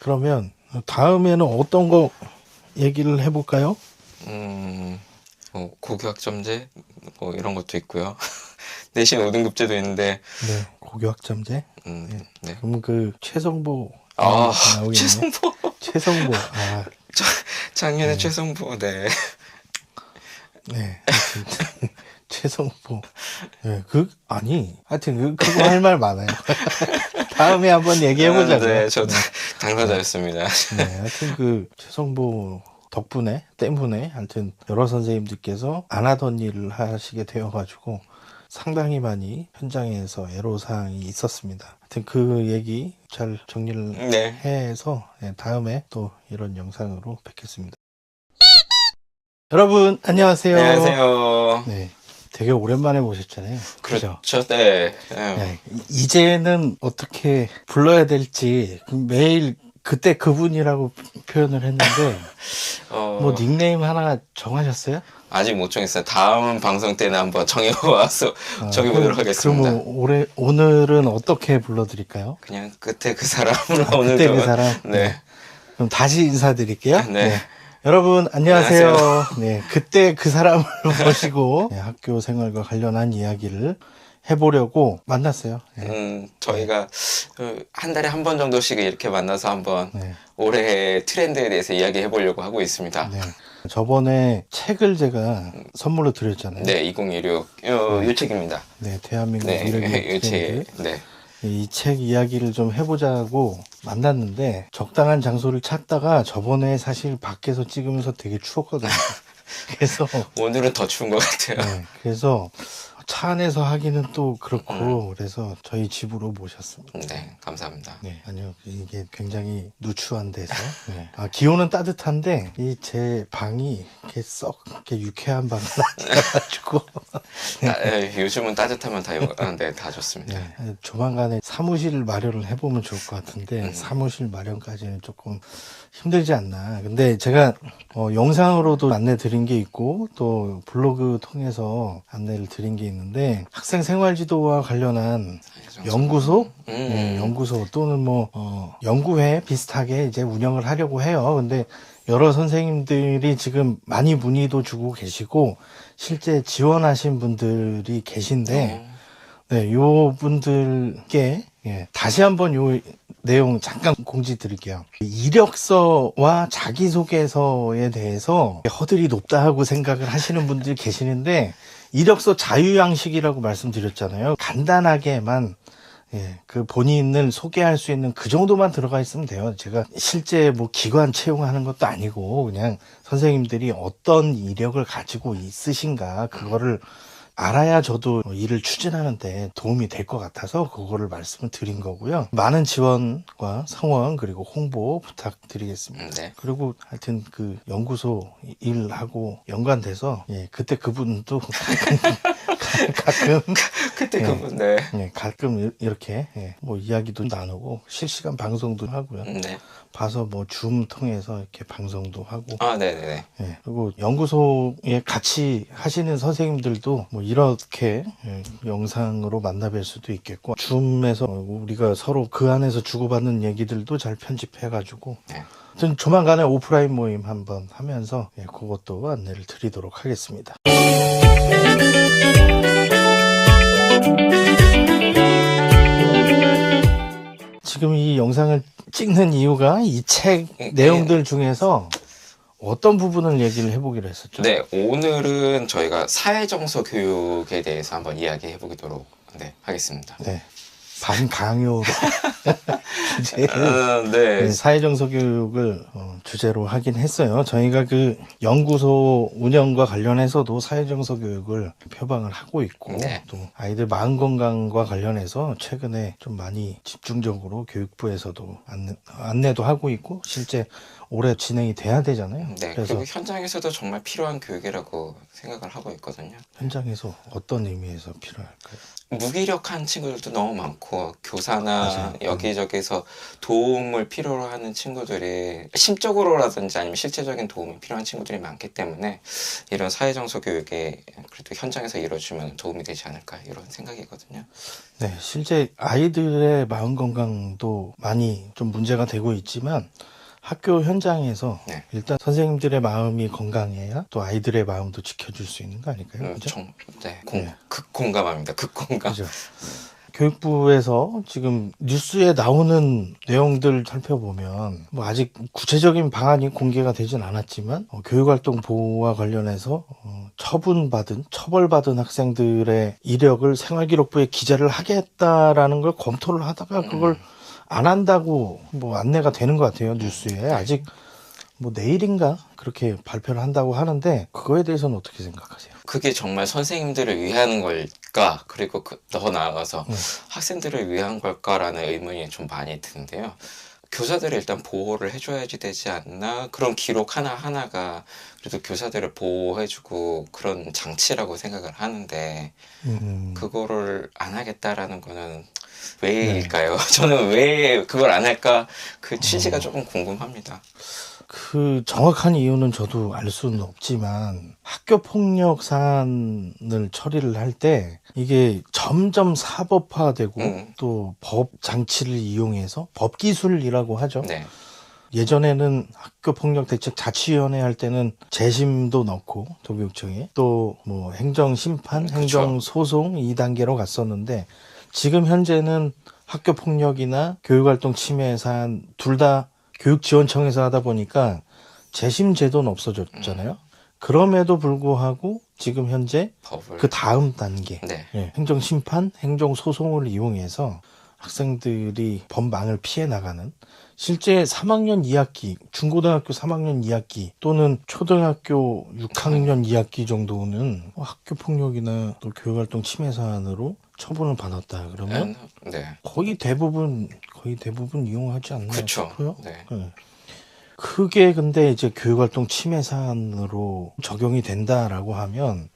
그러면 다음에는 어떤 거 얘기를 해볼까요? 음, 뭐 고교학점제 뭐 이런 것도 있고요. 내신 5등급제도 있는데, 네, 고교학점제. 음, 네. 그럼 그 최성보 아, 나오겠네. 최성보. 최성보. 아, 작년에 최성보, 네. 네. 최성보. 네, 그 아니. 하여튼 그 그거 할 말 많아요. 다음에 한번 얘기해 보자고요. 네, 저도 당사자였습니다. 네, 하여튼 그 최성보 덕분에 때문에 하여튼 여러 선생님들께서 안 하던 일을 하시게 되어가지고 상당히 많이 현장에서 애로사항이 있었습니다. 하여튼 그 얘기 잘 정리를 네. 해서 네, 다음에 또 이런 영상으로 뵙겠습니다. 여러분 안녕하세요. 안녕하세요. 네, 되게 오랜만에 보셨잖아요. 그죠? 그렇죠. 네. 네. 네, 이제는 어떻게 불러야 될지 매일 그때 그분이라고 표현을 했는데 어, 뭐 닉네임 하나 정하셨어요? 아직 못 정했어요. 다음 방송 때는 한번 정해와서 정해보도록 그럼- 하겠습니다. 그럼 뭐 올해 오늘은 어떻게 불러드릴까요? 그냥 그때 그 사람을 아, 오늘 그때 좀- 그 사람. 네. 그럼 다시 인사드릴게요. 네. 여러분 안녕하세요. 안녕하세요. 네, 그때 그 사람을 모시고 네, 학교 생활과 관련한 이야기를 해보려고 만났어요. 네. 음, 저희가 그한 달에 한 번 정도씩 이렇게 만나서 한번 네. 올해의 트렌드에 대해서 이야기해 보려고 하고 있습니다. 네. 저번에 책을 제가 선물로 드렸잖아요. 네, 2016 어, 유책입니다. 네, 대한민국 네, 유책. 트렌드. 네. 이 책 이야기를 좀 해보자고 만났는데 적당한 장소를 찾다가 저번에 사실 밖에서 찍으면서 되게 추웠거든요. 그래서 오늘은 더 추운 것 같아요. 네, 그래서 차 안에서 하기는 또 그렇고 그래서 저희 집으로 모셨습니다. 네, 감사합니다. 네, 아니요. 이게 굉장히 누추한 데서. 네. 아, 기온은 따뜻한데, 이 제 방이 이렇게 썩, 이렇게 유쾌한 방은 아니어가지고. 아, 예, 요즘은 따뜻하면 다, 요- 아, 네, 다 좋습니다. 네, 조만간에 사무실 마련을 해보면 좋을 것 같은데, 음. 사무실 마련까지는 조금 힘들지 않나. 근데 제가, 어, 영상으로도 안내 드린 게 있고, 또 블로그 통해서 안내를 드린 게 있는데, 학생 생활지도와 관련한 연구소? 음, 네, 연구소 또는 뭐, 어, 연구회 비슷하게 이제 운영을 하려고 해요. 근데 여러 선생님들이 지금 많이 문의도 주고 계시고, 실제 지원하신 분들이 계신데, 어, 네, 요 분들께, 예, 다시 한번 요 내용 잠깐 공지 드릴게요. 이력서와 자기소개서에 대해서 허들이 높다 하고 생각을 하시는 분들이 계시는데, 이력서 자유양식이라고 말씀드렸잖아요. 간단하게만 예, 그 본인을 소개할 수 있는 그 정도만 들어가 있으면 돼요. 제가 실제 뭐 기관 채용하는 것도 아니고 그냥 선생님들이 어떤 이력을 가지고 있으신가 그거를 알아야 저도 일을 추진하는데 도움이 될 것 같아서 그거를 말씀을 드린 거고요. 많은 지원과 성원 그리고 홍보 부탁드리겠습니다. 음, 네. 그리고 하여튼 그 연구소 일하고 연관돼서 예, 그때 그분도 가끔 그때 네. 그분, 네. 예, 가끔 이- 이렇게 예, 뭐 이야기도 나누고 실시간 방송도 하고요. 음, 네. 봐서 뭐 줌 통해서 이렇게 방송도 하고 아, 네네네. 예, 그리고 연구소에 같이 하시는 선생님들도 뭐 이렇게 예, 영상으로 만나뵐 수도 있겠고 줌에서 우리가 서로 그 안에서 주고받는 얘기들도 잘 편집해가지고 네. 하여튼 조만간에 오프라인 모임 한번 하면서 예, 그것도 안내를 드리도록 하겠습니다. 지금 이 영상을 찍는 이유가 이책 예, 내용들 중에서 어떤 부분을 얘기를 해보기로 했었죠? 네, 오늘은 저희가 사회정서 교육에 대해서 한번 이야기해 보도록 네, 하겠습니다. 네. 반강요로 주제를 아, 네. 네, 사회정서 교육을 어, 주제로 하긴 했어요. 저희가 그 연구소 운영과 관련해서도 사회정서 교육을 표방을 하고 있고 네. 또 아이들 마음 건강과 관련해서 최근에 좀 많이 집중적으로 교육부에서도 안내, 안내도 하고 있고 실제 오래 진행이 돼야 되잖아요. 네, 그래서 현장에서도 정말 필요한 교육이라고 생각을 하고 있거든요. 현장에서 어떤 의미에서 필요할까요? 무기력한 친구들도 너무 많고 교사나 맞아요. 음. 여기저기서 도움을 필요로 하는 친구들이 심적으로라든지 아니면 실제적인 도움이 필요한 친구들이 많기 때문에 이런 사회정서 교육에 그래도 현장에서 이루어지면 도움이 되지 않을까 이런 생각이거든요. 네, 실제 아이들의 마음 건강도 많이 좀 문제가 되고 있지만 학교 현장에서 네. 일단 선생님들의 마음이 건강해야 또 아이들의 마음도 지켜줄 수 있는 거 아닐까요? 음, 그죠? 정, 네, 공, 네. 극 공감합니다. 극 공감. 그죠. 교육부에서 지금 뉴스에 나오는 내용들 살펴보면 뭐 아직 구체적인 방안이 공개가 되진 않았지만 어, 교육활동 보호와 관련해서 어, 처분받은 처벌받은 학생들의 이력을 생활기록부에 기재를 하겠다라는 걸 검토를 하다가 그걸 안 한다고 뭐 안내가 되는 것 같아요 뉴스에. 아직 뭐 내일인가 그렇게 발표를 한다고 하는데 그거에 대해서는 어떻게 생각하세요? 그게 정말 선생님들을 위한 걸까? 그리고 그, 더 나아가서 네. 학생들을 위한 걸까라는 의문이 좀 많이 드는데요. 교사들을 일단 보호를 해줘야지 되지 않나? 그런 기록 하나 하나가 그래도 교사들을 보호해주고 그런 장치라고 생각을 하는데, 음, 그거를 안 하겠다라는 거는 왜일까요? 저는 왜 그걸 안 할까? 그 취지가 조금 궁금합니다. 그 정확한 이유는 저도 알 수는 없지만 학교 폭력 사안을 처리를 할 때 이게 점점 사법화되고 음. 또법 장치를 이용해서 법 기술이라고 하죠. 네. 예전에는 학교 폭력 대책 자치위원회 할 때는 재심도 넣고 도교육청에 또 뭐 행정 심판. 행정 소송 2단계로 갔었는데 지금 현재는 학교 폭력이나 교육 활동 침해 사안 둘 다 교육지원청에서 하다 보니까 재심 제도는 없어졌잖아요. 그럼에도 불구하고 지금 현재 법을. 그 다음 단계 네. 예, 행정 심판, 행정 소송을 이용해서 학생들이 법망을 피해 나가는 실제 3학년 2학기, 중고등학교 3학년 2학기 또는 초등학교 6학년 2학기 정도는 학교 폭력이나 또 교육활동 침해 사안으로 처분을 받았다 그러면 네. 거의 대부분 거의 대부분 이용하지 않나 그쵸. 싶어요. 네. 예. 그게 근데 이제 교육활동 침해 사안으로 적용이 된다라고 하면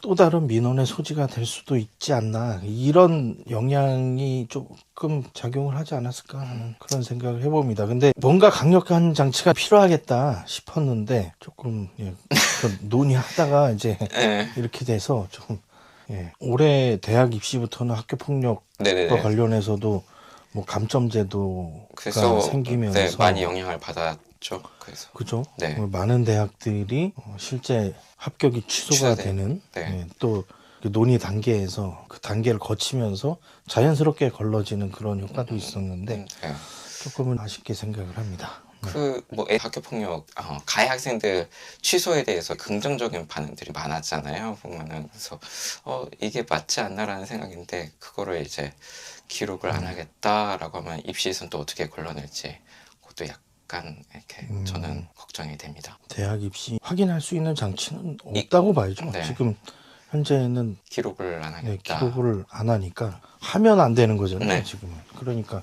또 다른 민원의 소지가 될 수도 있지 않나 이런 영향이 조금 작용을 하지 않았을까 하는 그런 생각을 해봅니다. 근데 뭔가 강력한 장치가 필요하겠다 싶었는데 조금 예, 그 논의하다가 이제 네. 이렇게 돼서 좀 예, 올해 대학 입시부터는 학교 폭력과 네네네. 관련해서도 뭐 감점제도가 생기면서 네, 많이 영향을 받았죠. 그래서 그죠? 네. 어, 많은 대학들이 어, 실제 합격이 취소가 취소돼. 되는 네. 예, 또그 논의 단계에서 그 단계를 거치면서 자연스럽게 걸러지는 그런 효과도 있었는데 음, 네. 조금은 아쉽게 생각을 합니다. 그 뭐 학교 폭력 어, 가해 학생들 취소에 대해서 긍정적인 반응들이 많았잖아요. 보면은 그래서 어 이게 맞지 않나라는 생각인데 그거를 이제 기록을 음. 안 하겠다라고 하면 입시에서는 또 어떻게 걸러낼지 그것도 약간 이렇게 음. 저는 걱정이 됩니다. 대학 입시 확인할 수 있는 장치는 없다고 봐야죠. 네. 지금 현재는 기록을 안 네, 하겠다. 기록을 안 하니까 하면 안 되는 거잖아요. 네. 지금은 그러니까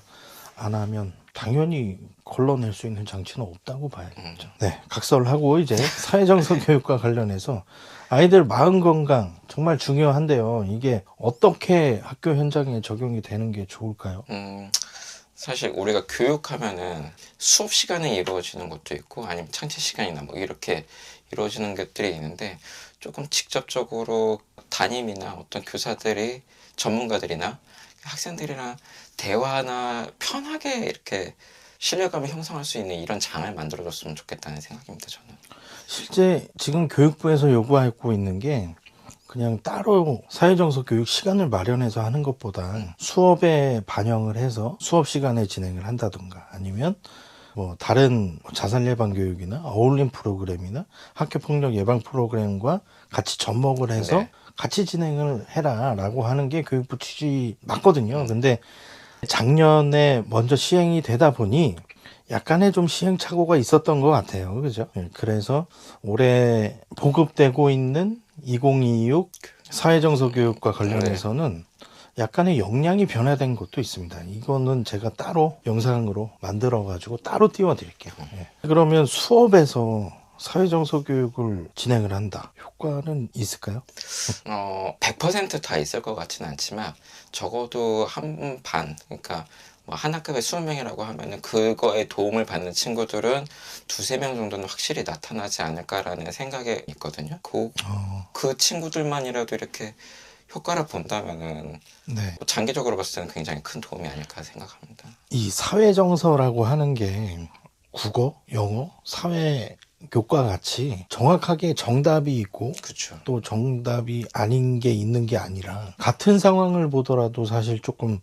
안 하면 당연히 걸러낼 수 있는 장치는 없다고 봐야겠죠. 음. 네, 각설을 하고 이제 사회정서 교육과 관련해서 아이들 마음 건강 정말 중요한데요. 이게 어떻게 학교 현장에 적용이 되는 게 좋을까요? 음, 사실 우리가 교육하면은 수업 시간에 이루어지는 것도 있고 아니면 창체 시간이나 뭐 이렇게 이루어지는 것들이 있는데 조금 직접적으로 담임이나 어떤 교사들이 전문가들이나 학생들이랑 대화나 편하게 이렇게 신뢰감을 형성할 수 있는 이런 장을 만들어줬으면 좋겠다는 생각입니다, 저는. 실제 지금 교육부에서 요구하고 있는 게 그냥 따로 사회정서 교육 시간을 마련해서 하는 것보다 수업에 반영을 해서 수업 시간에 진행을 한다든가 아니면 뭐 다른 자살 예방 교육이나 어울림 프로그램이나 학교 폭력 예방 프로그램과 같이 접목을 해서 네. 같이 진행을 해라라고 하는 게 교육부 취지 맞거든요. 근데 작년에 먼저 시행이 되다 보니 약간의 좀 시행착오가 있었던 것 같아요. 그죠? 예, 그래서 올해 보급되고 있는 2026 사회정서 교육과 관련해서는 약간의 역량이 변화된 것도 있습니다. 이거는 제가 따로 영상으로 만들어 가지고 따로 띄워 드릴게요. 예. 그러면 수업에서 사회정서 교육을 진행을 한다. 효과는 있을까요? 어, 100%다 있을 것 같지는 않지만 적어도 한 반, 그러니까 뭐한 학급에 20명이라고 하면은 그거에 도움을 받는 친구들은 두세 명 정도는 확실히 나타나지 않을까라는 생각이 있거든요. 그, 어, 그 친구들만이라도 이렇게 효과를 본다면은 네. 장기적으로 봤을 때는 굉장히 큰 도움이 아닐까 생각합니다. 이 사회 정서라고 하는 게 국어, 영어, 사회 교과 같이 정확하게 정답이 있고 그렇죠. 또 정답이 아닌 게 있는 게 아니라 같은 상황을 보더라도 사실 조금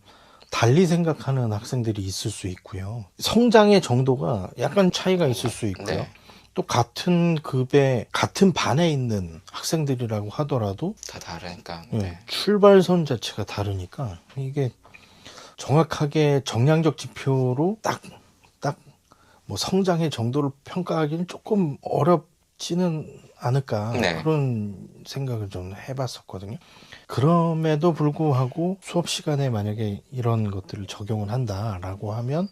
달리 생각하는 학생들이 있을 수 있고요. 성장의 정도가 약간 차이가 있을 수 있고요. 네. 또 같은 급에 같은 반에 있는 학생들이라고 하더라도 다 다르니까. 예, 네. 출발선 자체가 다르니까 이게 정확하게 정량적 지표로 딱딱 뭐 성장의 정도를 평가하기는 조금 어렵지는 않을까 네. 그런 생각을 좀 해봤었거든요. 그럼에도 불구하고 수업 시간에 만약에 이런 것들을 적용을 한다라고 하면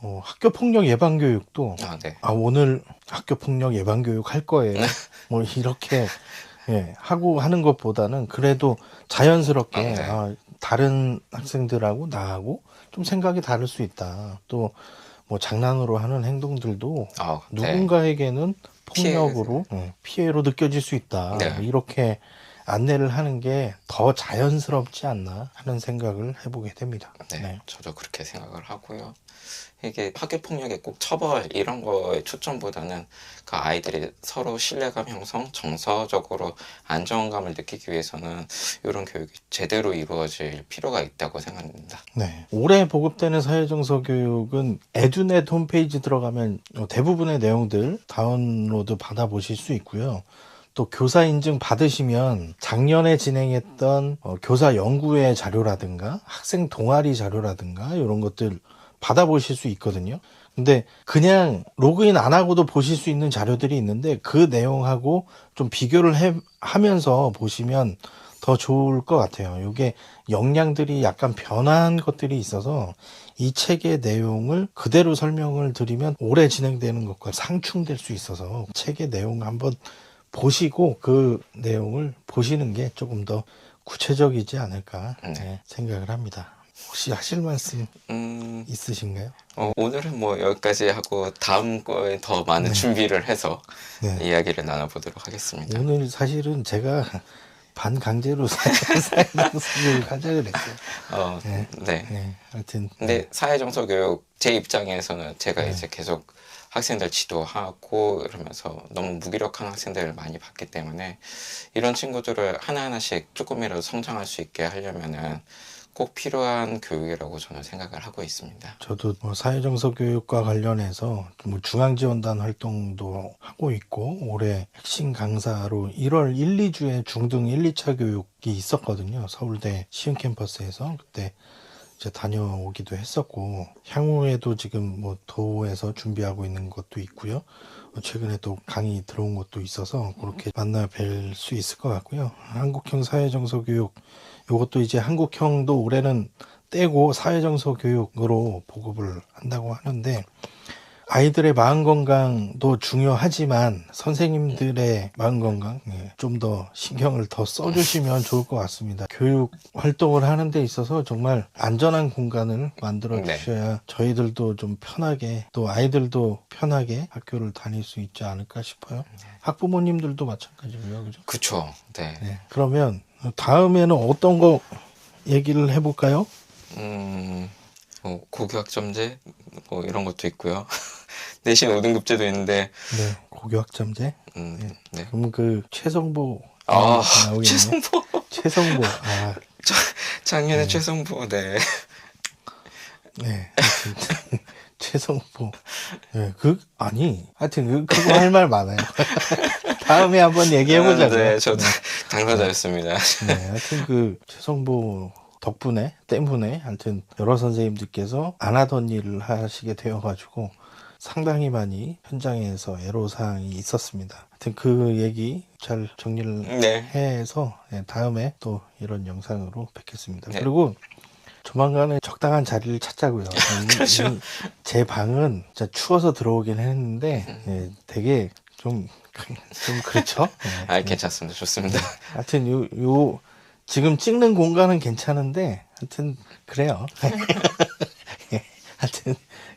어, 학교 폭력 예방 교육도 아, 네. 아 오늘 학교 폭력 예방 교육 할 거예요. 뭐 이렇게 예, 하고 하는 것보다는 그래도 자연스럽게 아, 네. 아, 다른 학생들하고 나하고 좀 생각이 다를 수 있다. 또 뭐 장난으로 하는 행동들도 아, 네. 누군가에게는 폭력으로 예, 피해로 느껴질 수 있다. 네. 뭐 이렇게 안내를 하는 게 더 자연스럽지 않나 하는 생각을 해보게 됩니다. 네, 네. 저도 그렇게 생각을 하고요. 이게 학교 폭력의 꼭 처벌 이런 거에 초점보다는 그 아이들이 서로 신뢰감 형성, 정서적으로 안정감을 느끼기 위해서는 이런 교육이 제대로 이루어질 필요가 있다고 생각합니다. 네. 올해 보급되는 사회정서 교육은 에듀넷 홈페이지 들어가면 대부분의 내용들 다운로드 받아보실 수 있고요. 또 교사 인증 받으시면 작년에 진행했던 어, 교사 연구회 자료라든가 학생 동아리 자료라든가 이런 것들 받아보실 수 있거든요. 근데 그냥 로그인 안 하고도 보실 수 있는 자료들이 있는데 그 내용하고 좀 비교를 해, 하면서 보시면 더 좋을 것 같아요. 이게 역량들이 약간 변한 것들이 있어서 이 책의 내용을 그대로 설명을 드리면 오래 진행되는 것과 상충될 수 있어서 책의 내용 한번 보시고 그 내용을 보시는 게 조금 더 구체적이지 않을까 네. 네, 생각을 합니다. 혹시 하실 말씀 음, 있으신가요? 어, 오늘은 뭐 여기까지 하고 다음 거에 더 많은 준비를 해서 네. 이야기를 나눠보도록 하겠습니다. 오늘 사실은 제가 반강제로 사회정서를 하자 그랬어요. 어, 네. 네. 네, 하여튼 근데 사회정서 교육 제 입장에서는 제가 이제 계속 학생들 지도하고 이러면서 너무 무기력한 학생들을 많이 봤기 때문에 이런 친구들을 하나하나씩 조금이라도 성장할 수 있게 하려면은 꼭 필요한 교육이라고 저는 생각을 하고 있습니다. 저도 뭐 사회정서 교육과 관련해서 뭐 중앙지원단 활동도 하고 있고 올해 핵심 강사로 1월 1, 2주에 중등 1, 2차 교육이 있었거든요. 서울대 시흥 캠퍼스에서 그때 이제 다녀오기도 했었고 향후에도 지금 뭐 도에서 준비하고 있는 것도 있고요. 어, 최근에 또 강의 들어온 것도 있어서 그렇게 만나 뵐 수 있을 것 같고요. 한국형 사회정서 교육 이것도 이제 한국형도 올해는 떼고 사회정서 교육으로 보급을 한다고 하는데 아이들의 마음 건강도 중요하지만 선생님들의 마음 건강 예, 좀더 신경을 더 써주시면 좋을 것 같습니다. 교육 활동을 하는 데 있어서 정말 안전한 공간을 만들어 주셔야 저희들도 좀 편하게 또 아이들도 편하게 학교를 다닐 수 있지 않을까 싶어요. 학부모님들도 마찬가지고요, 그죠? 그쵸. 네. 네. 그러면 다음에는 어떤 거 얘기를 해볼까요? 음, 뭐 고교학점제 뭐 이런 것도 있고요. 내신 5등급제도 있는데, 네. 고교학점제. 음, 네. 그럼 그 최성보 아, 나오겠네. 최성보. 최성보. 아, 작년에 최성보, 네. 네. 최성보. 네, 그 아니. 하여튼 그 그거 할 말 많아요. 다음에 한번 얘기해 보자고요. 네, 저도 당사자였습니다. 네, 하여튼 그 최성보 덕분에 때문에 하여튼 여러 선생님들께서 안 하던 일을 하시게 되어가지고 상당히 많이 현장에서 애로사항이 있었습니다. 하여튼 그 얘기 잘 정리를 네. 해서 예, 다음에 또 이런 영상으로 뵙겠습니다. 네. 그리고 조만간에 적당한 자리를 찾자고요. 이- 그렇죠. 이- 제 방은 진짜 추워서 들어오긴 했는데 음. 예, 되게 좀, 좀 그렇죠. 예. 아, 괜찮습니다. 좋습니다. 하여튼 요, 요 지금 찍는 공간은 괜찮은데 하여튼 그래요. 예, 하여튼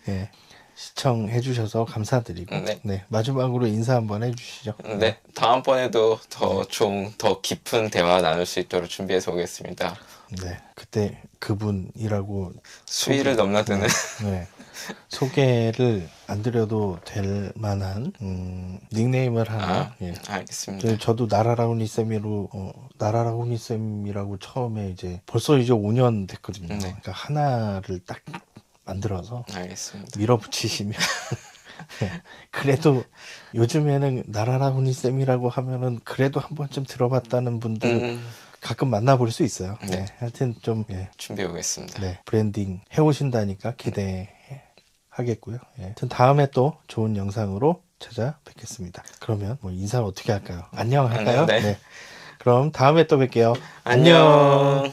예, 시청해 주셔서 감사드리고 네. 네, 마지막으로 인사 한번 해주시죠. 네. 다음번에도 더 좋은, 더 깊은 대화 나눌 수 있도록 준비해서 오겠습니다. 네, 그때 그분이라고 수위를 넘나드는. 네, 소개를 안 드려도 될 만한 음, 닉네임을 하나 아, 예, 알겠습니다. 저, 저도 나라라우니 쌤이로 어, 나라라우니 쌤이라고 처음에 이제 벌써 이제 5년 됐거든요. 네. 그러니까 하나를 딱 만들어서 알겠습니다. 밀어붙이시면 네. 그래도 요즘에는 나라라우니 쌤이라고 하면은 그래도 한 번쯤 들어봤다는 분들 음, 가끔 만나볼 수 있어요. 네. 네. 하여튼 좀 예, 준비해 오겠습니다. 네, 브랜딩 해오신다니까 기대 하겠고요. 예. 다음에 또 좋은 영상으로 찾아뵙겠습니다. 그러면 뭐 인사를 어떻게 할까요? 안녕 할까요? 네. 그럼 다음에 또 뵐게요. 안녕.